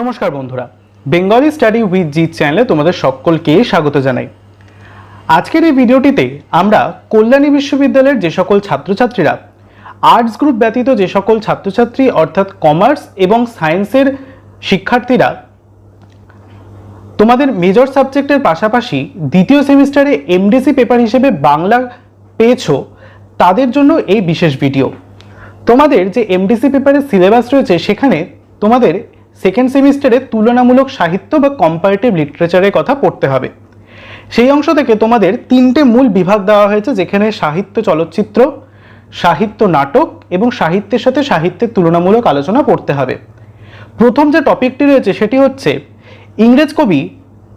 নমস্কার বন্ধুরা। Bengali study with Jeet চ্যানেলে তোমাদের সকলকে স্বাগত জানাই। আজকের এই ভিডিওটিতে আমরা কল্যাণী বিশ্ববিদ্যালয়ের যে সকল ছাত্রছাত্রীরা আর্টস গ্রুপ ব্যতীত যে সকল ছাত্রছাত্রী, অর্থাৎ কমার্স এবং সায়েন্সের শিক্ষার্থীরা, তোমাদের মেজর সাবজেক্টের পাশাপাশি দ্বিতীয় সেমিস্টারে এমডিসি পেপার হিসেবে বাংলা পেয়েছ, তাদের জন্য এই বিশেষ ভিডিও। তোমাদের যে এমডিসি পেপারের সিলেবাস রয়েছে, সেখানে তোমাদের সেকেন্ড সেমিস্টারে তুলনামূলক সাহিত্য বা কম্পারেটিভ লিটারেচারের কথা পড়তে হবে। সেই অংশ থেকে তোমাদের তিনটে মূল বিভাগ দেওয়া হয়েছে, যেখানে সাহিত্য চলচ্চিত্র, সাহিত্য নাটক এবং সাহিত্যের সাথে সাহিত্যের তুলনামূলক আলোচনা পড়তে হবে। প্রথম যে টপিকটি রয়েছে সেটি হচ্ছে ইংরেজ কবি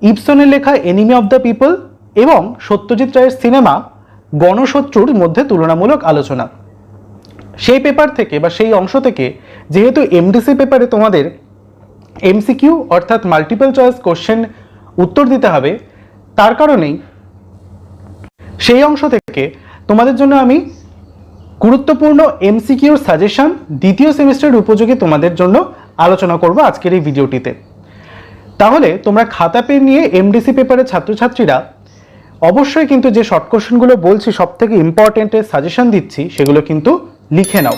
ইপসনের লেখা এনিমি অফ দ্য পিপল এবং সত্যজিৎ রায়ের সিনেমা গণশত্রুর মধ্যে তুলনামূলক আলোচনা। সেই পেপার থেকে বা সেই অংশ থেকে যেহেতু এমডিসি পেপারে তোমাদের এমসিকিউ অর্থাৎ মাল্টিপল চয়েস কোশ্চেন উত্তর দিতে হবে। তার কারণেই সেই অংশ থেকে তোমাদের জন্য আমি গুরুত্বপূর্ণ এমসিকিউর সাজেশন দ্বিতীয় সেমিস্টারের উপযোগী তোমাদের জন্য আলোচনা করব আজকের এই ভিডিওটিতে। তাহলে তোমরা খাতা পেন নিয়ে এমডিসি পেপারের ছাত্রছাত্রীরা অবশ্যই কিন্তু যে শর্ট কোশ্চেনগুলো বলছি সব থেকে ইম্পর্টেন্টের সাজেশন দিচ্ছি, সেগুলো কিন্তু লিখে নাও।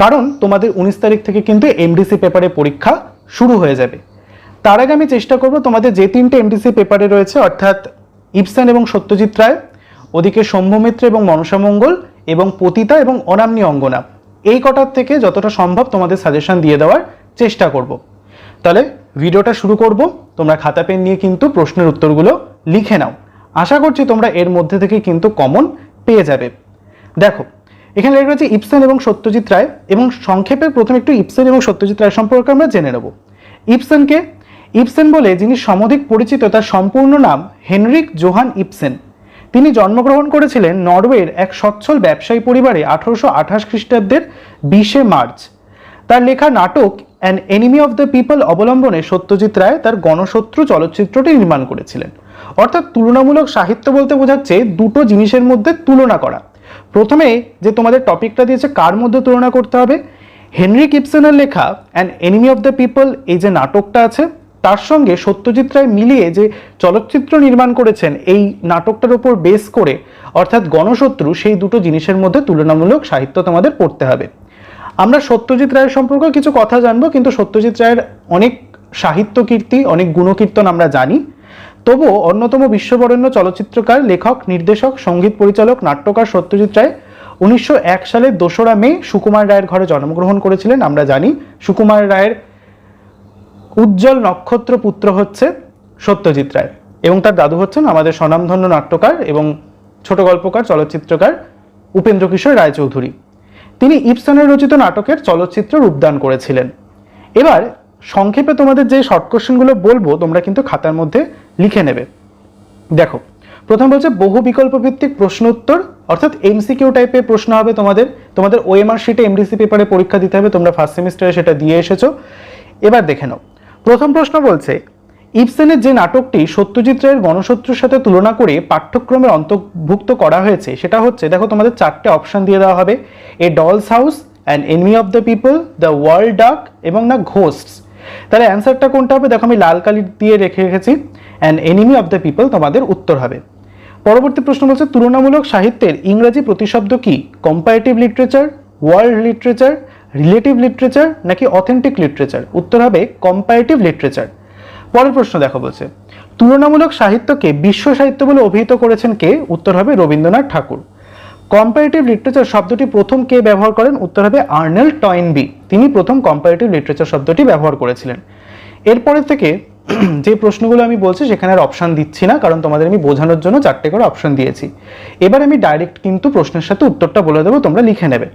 কারণ তোমাদের উনিশ তারিখ থেকে কিন্তু এমডিসি পেপারে পরীক্ষা শুরু হয়ে যাবে। তার আগে আমি চেষ্টা করব তোমাদের যে তিনটে এমডিসি পেপারে রয়েছে, অর্থাৎ ইপসান এবং সত্যজিৎ রায়, ওদিকে শম্ভুমিত্র এবং মনসামঙ্গল এবং পতিতা এবং অনামনি অঙ্গনা। এই কটার থেকে যতটা সম্ভব তোমাদের সাজেশন দিয়ে দেওয়ার চেষ্টা করব। তাহলে ভিডিওটা শুরু করব। তোমরা খাতা পেন নিয়ে কিন্তু প্রশ্নের উত্তরগুলো লিখে নাও। আশা করছি তোমরা এর মধ্যে থেকে কিন্তু কমন পেয়ে যাবে। দেখো এখানে লেখা রয়েছে ইপসেন এবং সত্যজিৎ রায় এবং সংক্ষেপে প্রথমে একটু ইপসেন এবং সত্যজিৎ রায় সম্পর্কে আমরা জেনে নেব। ইপসেনকে, ইপসেন বলে যিনি সমধিক পরিচিত তার সম্পূর্ণ নাম হেনরিক জোহান ইপসেন। তিনি জন্মগ্রহণ করেছিলেন নরওয়ের এক সচ্ছল ব্যবসায়ী পরিবারে আঠারোশো আঠাশ খ্রিস্টাব্দের বিশে মার্চ। তার লেখা নাটক an enemy of the people অবলম্বনে সত্যজিৎ রায় তার গণশত্রু চলচ্চিত্রটি নির্মাণ করেছিলেন। অর্থাৎ তুলনামূলক সাহিত্য বলতে বোঝাচ্ছে দুটো জিনিসের মধ্যে তুলনা করা। প্রথমে যে তোমাদের টপিকটা দিয়েছে, কার মধ্যে তুলনা করতে হবে? হেনরি কিপসনের লেখা an enemy of the people এই যে নাটকটা আছে, তার সঙ্গে সত্যজিৎ রায় মিলিয়ে যে চলচ্চিত্র নির্মাণ করেছেন, এই নাটকটার উপর বেস করে, অর্থাৎ গণশত্রু, সেই দুটো জিনিসের মধ্যে তুলনামূলক সাহিত্য তোমাদের পড়তে হবে। আমরা সত্যজিৎ রায়ের সম্পর্কে কিছু কথা জানব, কিন্তু সত্যজিৎ রায়ের অনেক সাহিত্য কীর্তি, অনেক গুণকীর্তন আমরা জানি। তবুও অন্যতম বিশ্ববরেণ্য চলচ্চিত্রকার, লেখক, নির্দেশক, সংগীত পরিচালক, নাট্যকার সত্যজিৎ রায় উনিশশো এক সালের দোসরা মে সুকুমার রায়ের ঘরে জন্মগ্রহণ করেছিলেন, আমরা জানি। সুকুমার রায়ের উজ্জ্বল নক্ষত্র পুত্র হচ্ছে সত্যজিৎ রায় এবং তার দাদু হচ্ছেন আমাদের স্বনামধন্য নাট্যকার এবং ছোট গল্পকার, চলচ্চিত্রকার উপেন্দ্র কিশোর রায়চৌধুরী। তিনি ইপসনের রচিত নাটকের চলচ্চিত্র রূপদান করেছিলেন। এবার সংক্ষেপে তোমাদের যে শর্ট কোশ্চেনগুলো বলব, তোমরা কিন্তু খাতার মধ্যে লিখে নেবে। দেখো, প্রথম বলছে, বহু বিকল্প ভিত্তিক প্রশ্ন উত্তর, অর্থাৎ এমসিকিউ টাইপের প্রশ্ন হবে তোমাদের তোমাদের ওএমআর শিটে এমডিসি পেপারে পরীক্ষা দিতে হবে, তোমরা ফার্স্ট সেমিস্টারে সেটা দিয়ে এসেছ। এবার দেখে নাও, প্রথম প্রশ্ন বলছে ইপসেনের যে নাটকটি সত্যজিৎ রায়ের গণশত্রুর সাথে তুলনা করে পাঠ্যক্রমে অন্তর্ভুক্ত করা হয়েছে, সেটা হচ্ছে, দেখো তোমাদের চারটে অপশন দিয়ে দেওয়া হবে a doll's house and enemy of the people the wild duck এবং না ঘোস্টস তাহলে অ্যান্সারটা কোনটা হবে? দেখো আমি লাল কালি দিয়ে রেখে রেখেছি। And enemy of the people তোমাদের উত্তর হবে। পরবর্তী প্রশ্ন বলছে, তুলনামূলক সাহিত্যের ইংরেজি প্রতিশব্দ কি? Comparative literature world literature relative literature নাকি অথেন্টিক লিটারেচার উত্তর হবে কম্পারেটিভ লিটারেচার পরের প্রশ্ন দেখো বলছে, তুলনামূলক সাহিত্যকে বিশ্ব সাহিত্য বলে অভিহিত করেছেন কে? উত্তর হবে রবীন্দ্রনাথ ঠাকুর। কম্পারেটিভ লিটারেচার শব্দটি প্রথম কে ব্যবহার করেন? উত্তর হবে আর্নেল টয়েনবি। তিনি প্রথম কম্পারেটিভ লিটারেচার শব্দটি ব্যবহার করেছিলেন। এরপরে থেকে যে প্রশ্নগুলো আমি বলছি, সেখানে আর অপশান দিচ্ছি না, কারণ তোমাদের আমি বোঝানোর জন্য চারটে করে অপশন দিয়েছি। এবার আমি ডাইরেক্ট কিন্তু প্রশ্নের সাথে উত্তরটা বলে দেবো, তোমরা লিখে নেবে।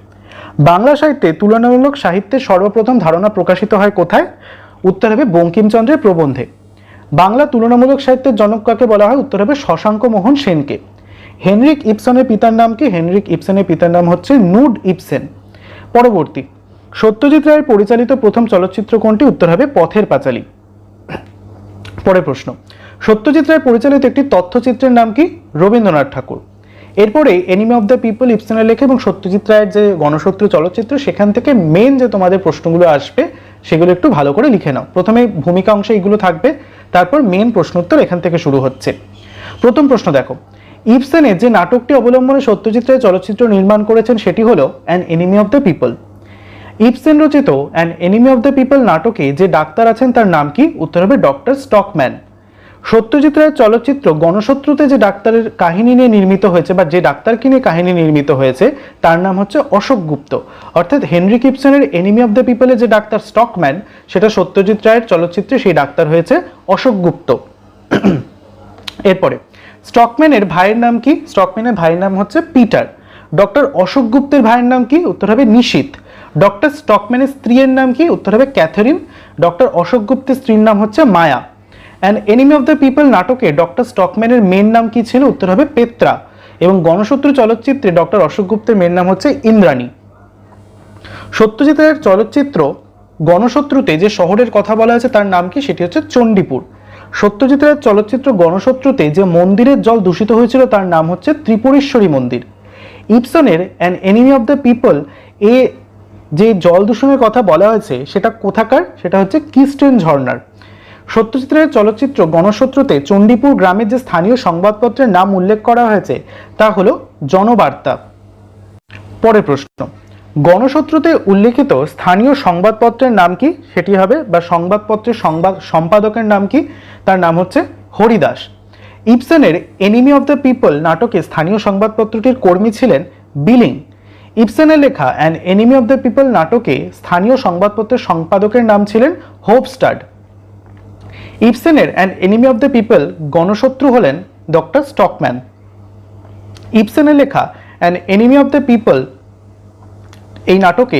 বাংলা সাহিত্যে তুলনামূলক সাহিত্যের সর্বপ্রথম ধারণা প্রকাশিত হয় কোথায়? উত্তর হবে বঙ্কিমচন্দ্রের প্রবন্ধে। বাংলা তুলনামূলক সাহিত্যের জনক কাকে বলা হয়? উত্তর হবে শশাঙ্ক মোহন সেনকে। হেনরিক ইপসনের পিতার নাম কি? হেনরিক ইপসনের পিতার নাম হচ্ছে নুড ইপসেন পরবর্তী, সত্যজিৎ রায়ের পরিচালিত প্রথম চলচ্চিত্র কোনটি? উত্তর হবে পথের পাঁচালী। পরের প্রশ্ন, সত্যজিৎ রায় পরিচালিত একটি তথ্যচিত্রের নাম কি? রবীন্দ্রনাথ ঠাকুর। এরপরে এনিমি অফ দ্য পিপল ইপসেনের লেখা এবং সত্যজিৎ রায়ের যে গণশত্রু চলচ্চিত্র, সেখান থেকে মেন যে তোমাদের প্রশ্নগুলো আসবে, সেগুলো একটু ভালো করে লিখে নাও। প্রথমে ভূমিকা অংশে এগুলো থাকবে, তারপর মেন প্রশ্নোত্তর এখান থেকে শুরু হচ্ছে। প্রথম প্রশ্ন দেখো ইপসেনের যে নাটকটি অবলম্বনে সত্যজিৎ রায় চলচ্চিত্র নির্মাণ করেছেন সেটি হলো an enemy of the people. Ibsen রচিত an enemy of the people নাটকে যে ডাক্তার আছেন তার নাম কি? উত্তর হবে ডক্টর স্টকম্যান। সত্যজিৎ রায়ের চলচ্চিত্র গণশত্রুতে যে ডাক্তারের কাহিনী নিয়ে নির্মিত হয়েছে বা যে ডাক্তারকে নিয়ে কাহিনী নির্মিত হয়েছে, তার নাম হচ্ছে অশোক গুপ্ত। অর্থাৎ হেনরি কিপসনের এনিমি অফ দ্য পিপলের যে ডাক্তার স্টকম্যান, সেটা সত্যজিৎ রায়ের চলচ্চিত্রে সেই ডাক্তার হয়েছে অশোক গুপ্ত। এরপরে স্টকম্যানের ভাইয়ের নাম কি? স্টকম্যানের ভাইয়ের নাম হচ্ছে পিটার। ডক্টর অশোক গুপ্তের ভাইয়ের নাম কি? উত্তর হবে নিশীত। ডক্টর স্টকম্যানের স্ত্রীর নাম কি? উত্তর হবে ক্যাথরিন। ডক্টর অশোক গুপ্তের স্ত্রীর নাম হচ্ছে Maya. And enemy of the people নাটকে ডক্টর স্টকম্যানের মেন নাম কি ছিল? উত্তর হবে পেত্রা। এবং গণশত্রু চলচ্চিত্রে ডক্টর অশোক গুপ্তের মেন নাম হচ্ছে ইন্দ্রাণী। সত্যজিৎ রায়ের চলচ্চিত্র গণশত্রুতে যে শহরের কথা বলা হয়েছে তার নাম কি? সেটি হচ্ছে চণ্ডীপুর। সত্যজিৎ রায়ের চলচ্চিত্র গণশত্রুতে যে মন্দিরের জল দূষিত হয়েছিল তার নাম হচ্ছে ত্রিপুরেশ্বরী মন্দির। ইপসনের an enemy of the people এ যে জল দূষণের কথা বলা হয়েছে, সেটা কোথাকার? সেটা হচ্ছে কিস্টেন ঝর্ণার সত্যজিৎ রায়ের চলচ্চিত্র গণশত্রুতে চণ্ডীপুর গ্রামের যে স্থানীয় সংবাদপত্রের নাম উল্লেখ করা হয়েছে, তা হলো জনবার্তা। পরের প্রশ্ন। গণশত্রুতে উল্লেখিত স্থানীয় সংবাদপত্রের নাম কি? সেটি হবে বা সংবাদপত্রের সংবাদ সম্পাদকের নাম কি? তার নাম হচ্ছে হরিদাস। ইপসেনের এনিমি অফ দ্য পিপল নাটকে স্থানীয় সংবাদপত্রটির কর্মী ছিলেন বিলিং। ইপসেনের লেখা an enemy of the people নাটকে স্থানীয় সংবাদপত্রের সম্পাদকের নাম ছিলেন Hovstad. ইপসেনের an enemy of the people গণশত্রু হলেন ডক্টর স্টকম্যান। ইপসেনের লেখা an enemy of the people এই নাটকে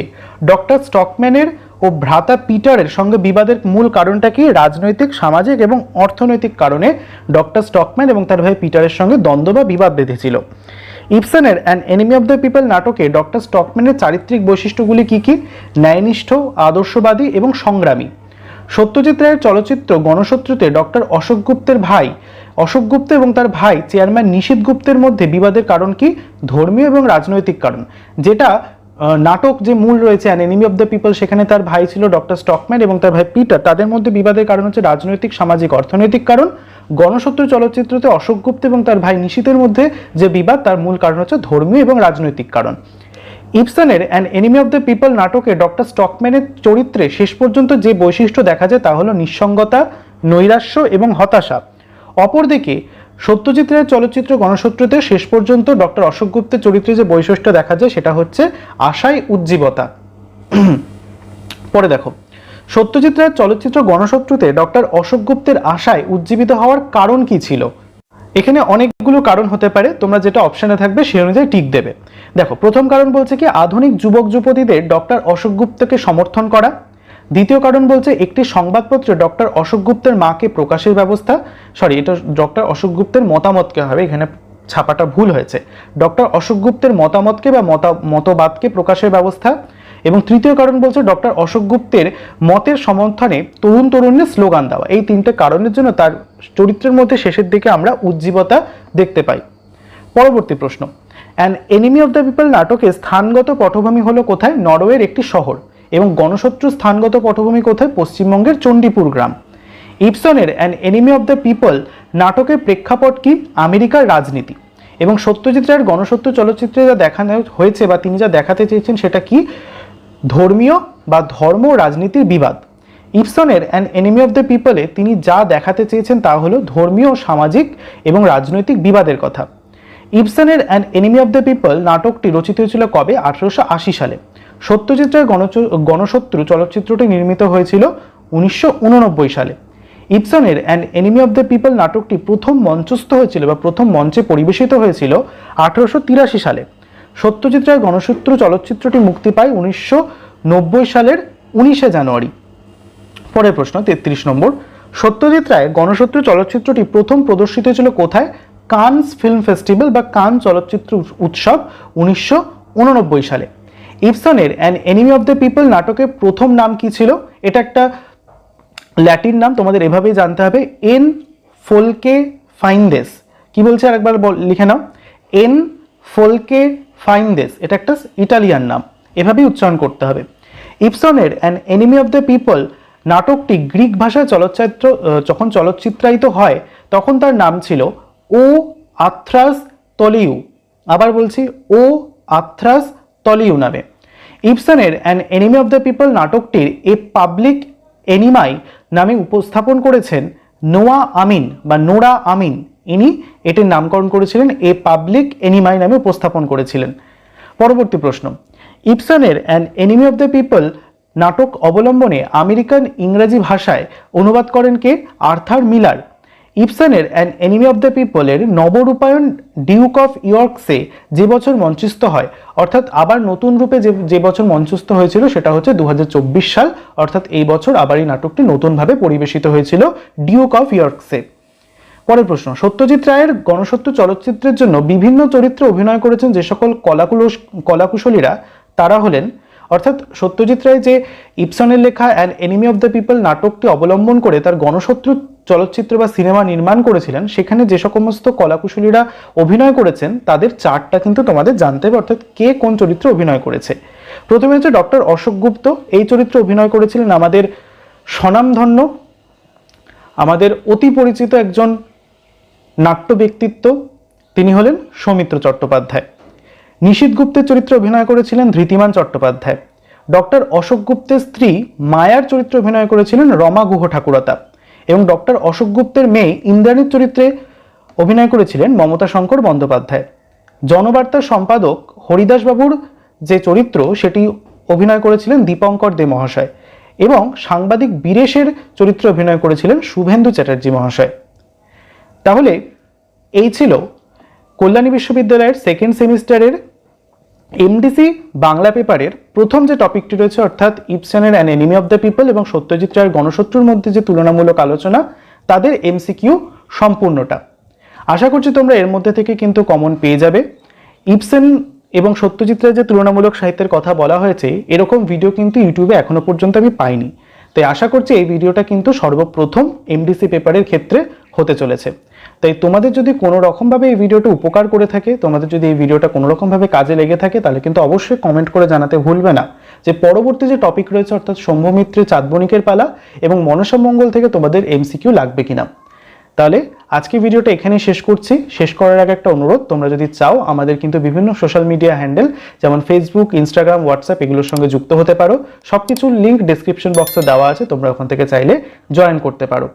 ডক্টর স্টকম্যানের ও ভ্রাতা পিটারের সঙ্গে বিবাদের মূল কারণটা কি? রাজনৈতিক, সামাজিক এবং অর্থনৈতিক কারণে ডক্টর স্টকম্যান এবং তার ভাই পিটারের সঙ্গে দ্বন্দ্ব বা বিবাদ বেঁধেছিল। ইপসনের an enemy of the people নাটকে ডক্টর স্টকম্যানের চারিত্রিক বৈশিষ্ট্যগুলি কি কি? ন্যায়নিষ্ঠ, আদর্শবাদী এবং সংগ্রামী। সত্যজিৎ রায়ের চলচ্চিত্র গণশত্রুতে ডক্টর অশোক গুপ্তের ভাই। অশোক গুপ্ত এবং তার ভাই চেয়ারম্যান নিশীত গুপ্তের মধ্যে বিবাদের কারণ কি? ধর্মীয় এবং রাজনৈতিক কারণ। যেটা নাটক যে মূল রয়েছে an enemy of the people সেখানে তার ভাই ছিল ডক্টর স্টকম্যান এবং তার ভাই পিটার। তাদের মধ্যে বিবাদের কারণ হচ্ছে রাজনৈতিক, সামাজিক, অর্থনৈতিক কারণ। গণশত্রু চলচ্চিত্রতে অশোক গুপ্ত এবং তার ভাই নিশীতের মধ্যে যে বিবাদ, তার মূল কারণ হচ্ছে ধর্মীয় এবং রাজনৈতিক কারণ। ইপসনের an enemy of the people নাটকে ডক্টর স্টকম্যানের চরিত্রে শেষ পর্যন্ত যে বৈশিষ্ট্য দেখা যায় তা হলো নিঃসঙ্গতা, নৈরাশ্য এবং হতাশা। অপরদিকে সত্যজিৎ রায়ের চলচ্চিত্র গণশত্রুতে শেষ পর্যন্ত ডক্টর অশোক গুপ্তের চরিত্রে যে বৈশিষ্ট্য দেখা যায় সেটা হচ্ছে আশায় উজ্জীবতা। পরে দেখো। সত্যজিৎ রায়ের চলচ্চিত্র গণশত্রুতে ডক্টর অশোক গুপ্তের আশায় উজ্জীবিত হওয়ার কারণ কি ছিল? এখানে অনেকগুলো কারণ হতে পারে, তোমরা যেটা অপশানে থাকবে সেই অনুযায়ী টিক দেবে। দেখো, প্রথম কারণ বলছে কি, আধুনিক যুবক যুবতীদের ডক্টর অশোক গুপ্তকে সমর্থন করা দ্বিতীয় কারণ বলছে একটি সংবাদপত্রে ডক্টর অশোক গুপ্তের মাকে প্রকাশের ব্যবস্থা সরি এটা ডক্টর অশোক গুপ্তের মতামতকে হবে, এখানে ছাপাটা ভুল হয়েছে। ডক্টর অশোক গুপ্তের মতামতকে বা মতা, মতবাদকে প্রকাশের ব্যবস্থা এবং তৃতীয় কারণ বলছে ডক্টর অশোক গুপ্তের মতের সমর্থনে তরুণ তরুণীর স্লোগান দেওয়া। এই তিনটে কারণের জন্য তার চরিত্রের মধ্যে শেষের দিকে আমরা উজ্জীবতা দেখতে পাই। পরবর্তী প্রশ্ন an enemy of the people নাটকে স্থানগত পটভূমি হলো কোথায়? নরওয়ের একটি শহর। এবং গণশত্রু স্থানগত পটভূমি কোথায়? পশ্চিমবঙ্গের চণ্ডীপুর গ্রাম। ইপসনের an enemy of the people নাটকের প্রেক্ষাপট কি? আমেরিকার রাজনীতি। এবং সত্যজিৎ রায়ের গণসত্য চলচ্চিত্রে যা দেখানো হয়েছে বা তিনি যা দেখাতে চেয়েছেন সেটা কি? ধর্মীয় বা ধর্ম রাজনীতির বিবাদ। ইপসনের অ্যান এনিমি অফ দ্য পিপলে তিনি যা দেখাতে চেয়েছেন তা হলো ধর্মীয়, সামাজিক এবং রাজনৈতিক বিবাদের কথা। ইপসনের an enemy of the people নাটকটি রচিত হয়েছিল কবে? আঠারোশো সালে। সত্যজিৎ গণচ- গণশত্রু চলচ্চিত্রটি নির্মিত হয়েছিল উনিশশো উননব্বই সালে। ইপসনের and enemy of the people নাটকটি প্রথম মঞ্চস্থ হয়েছিল বা প্রথম মঞ্চে পরিবেশিত হয়েছিল আঠারোশো তিরাশি সালে। সত্যজিৎ রায় গণশত্রু চলচ্চিত্রটি মুক্তি পায় উনিশশো নব্বই সালের উনিশে জানুয়ারি। পরের প্রশ্ন, তেত্রিশ নম্বর। সত্যজিৎ রায় গণশত্রু চলচ্চিত্রটি প্রথম প্রদর্শিত হয়েছিল কোথায়? কানস ফিল্ম ফেস্টিভ্যাল বা কান চলচ্চিত্র উৎসব উনিশশো উননব্বই সালে। ইপসনের an enemy of the people নাটকের প্রথম নাম কি ছিল? এটা একটা ল্যাটিন নাম, তোমাদের এভাবেই জানতে হবে। এন ফোলকে ফাইনদেস কি বলছে আরেকবার লিখে নাও। এন ফোলকে ফাইনদেস এটা একটা ইটালিয়ান নাম। এভাবেই উচ্চারণ করতে হবে। ইপসনের an enemy of the people নাটকটি গ্রিক ভাষায় চলচ্চিত্র যখন চলচ্চিত্রায়িত হয়, তখন তার নাম ছিল ও আথ্রাস তলিউ। আবার বলছি ও আথ্রাস তলিউ নামে ইপসনের an enemy of the people নাটকটির এ পাবলিক এনিমাই নামে উপস্থাপন করেছেন নোয়া আমিন বা নোরা আমিন। ইনি এটির নামকরণ করেছিলেন, এ পাবলিক এনিমাই নামে উপস্থাপন করেছিলেন। পরবর্তী প্রশ্ন। ইপসনের an enemy of the people নাটক অবলম্বনে আমেরিকান ইংরেজি ভাষায় অনুবাদ করেন কে? Arthur Miller. ইপসনের an enemy of the পিপলের নবরূপায়ণ ডিউক অফ ইয়র্কসে যে বছর মঞ্চস্থ হয়, অর্থাৎ আবার নতুন রূপে যে যে বছর মঞ্চস্থ হয়েছিল সেটা হচ্ছে দু হাজার চব্বিশ সাল, অর্থাৎ এই বছর আবার এই নাটকটি নতুনভাবে পরিবেশিত হয়েছিল ডিউক অফ ইয়র্কসে পরের প্রশ্ন, সত্যজিৎ রায়ের গণসত্য চলচ্চিত্রের জন্য বিভিন্ন চরিত্রে অভিনয় করেছেন যে সকল কলাকুলস, কলাকুশলীরা, তারা হলেন অর্থাৎ সত্যজিৎ রায় যে ইপসনের লেখা an enemy of the people নাটকটি অবলম্বন করে তার গণশত্রু চলচ্চিত্র বা সিনেমা নির্মাণ করেছিলেন, সেখানে যে সমস্ত কলাকুশলীরা অভিনয় করেছেন, তাদের চারটা কিন্তু তোমাদের জানতে হবে, অর্থাৎ কে কোন চরিত্রে অভিনয় করেছে। প্রথমে হচ্ছে ডক্টর অশোক গুপ্ত, এই চরিত্রে অভিনয় করেছিলেন আমাদের স্বনামধন্য আমাদের অতি পরিচিত একজন নাট্য ব্যক্তিত্ব, তিনি হলেন সৌমিত্র চট্টোপাধ্যায়। নিশীত গুপ্তের চরিত্রে অভিনয় করেছিলেন ধৃতিমান চট্টোপাধ্যায়। ডক্টর অশোক গুপ্তের স্ত্রী মায়ার চরিত্রে অভিনয় করেছিলেন রমা গুহ ঠাকুরতা এবং ডক্টর অশোক গুপ্তের মেয়ে ইন্দ্রাণীর চরিত্রে অভিনয় করেছিলেন মমতা শঙ্কর বন্দ্যোপাধ্যায়। জনবার্তার সম্পাদক হরিদাসবাবুর যে চরিত্র, সেটি অভিনয় করেছিলেন দীপঙ্কর দে মহাশয় এবং সাংবাদিক বীরেশের চরিত্রে অভিনয় করেছিলেন শুভেন্দু চ্যাটার্জি মহাশয়। তাহলে এই ছিল কল্যাণী বিশ্ববিদ্যালয়ের সেকেন্ড সেমিস্টারের এমডিসি বাংলা পেপারের প্রথম যে টপিকটি রয়েছে, অর্থাৎ ইপসেনের an enemy of the people এবং সত্যজিৎ রায়ের গণশত্রুর মধ্যে যে তুলনামূলক আলোচনা, তাদের এমসিকিউ সম্পূর্ণটা। আশা করছি তোমরা এর মধ্যে থেকে কিন্তু কমন পেয়ে যাবে। ইপসেন এবং সত্যজিৎ রায়ের যে তুলনামূলক সাহিত্যের কথা বলা হয়েছে, এরকম ভিডিও কিন্তু ইউটিউবে এখনও পর্যন্ত আমি পাইনি। তাই আশা করছি এই ভিডিওটা কিন্তু সর্বপ্রথম এমডিসি পেপারের ক্ষেত্রে হতে চলেছে। তাই তোমাদের যদি কোনো রকমভাবে এই ভিডিওটা উপকার করে থাকে, তোমাদের যদি এই ভিডিওটা কোনো রকমভাবে কাজে লেগে থাকে, তাহলে কিন্তু অবশ্যই কমেন্ট করে জানাতে ভুলবে না। যে পরবর্তী যে টপিক রয়েছে, অর্থাৎ শম্ভমিত্রের চাঁদবণিকের পালা এবং মনসা মঙ্গল থেকে তোমাদের এমসিকিউ লাগবে কিনা। তাহলে আজকে ভিডিওটা এখানেই শেষ করছি। শেষ করার আগে একটা অনুরোধ, তোমরা যদি চাও আমাদের কিন্তু বিভিন্ন সোশ্যাল মিডিয়া হ্যান্ডেল যেমন ফেসবুক ইনস্টাগ্রাম হোয়াটসঅ্যাপ এগুলোর সঙ্গে যুক্ত হতে পারো। সব কিছুর লিঙ্ক ডিসক্রিপশন বক্সে দেওয়া আছে, তোমরা ওখান থেকে চাইলে জয়েন করতে পারো।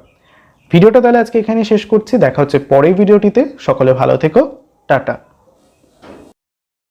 ভিডিওটা তাহলে আজকে এখানে শেষ করছি। দেখা হচ্ছে পরের ভিডিওটিতে। সকলে ভালো থেকো। টাটা।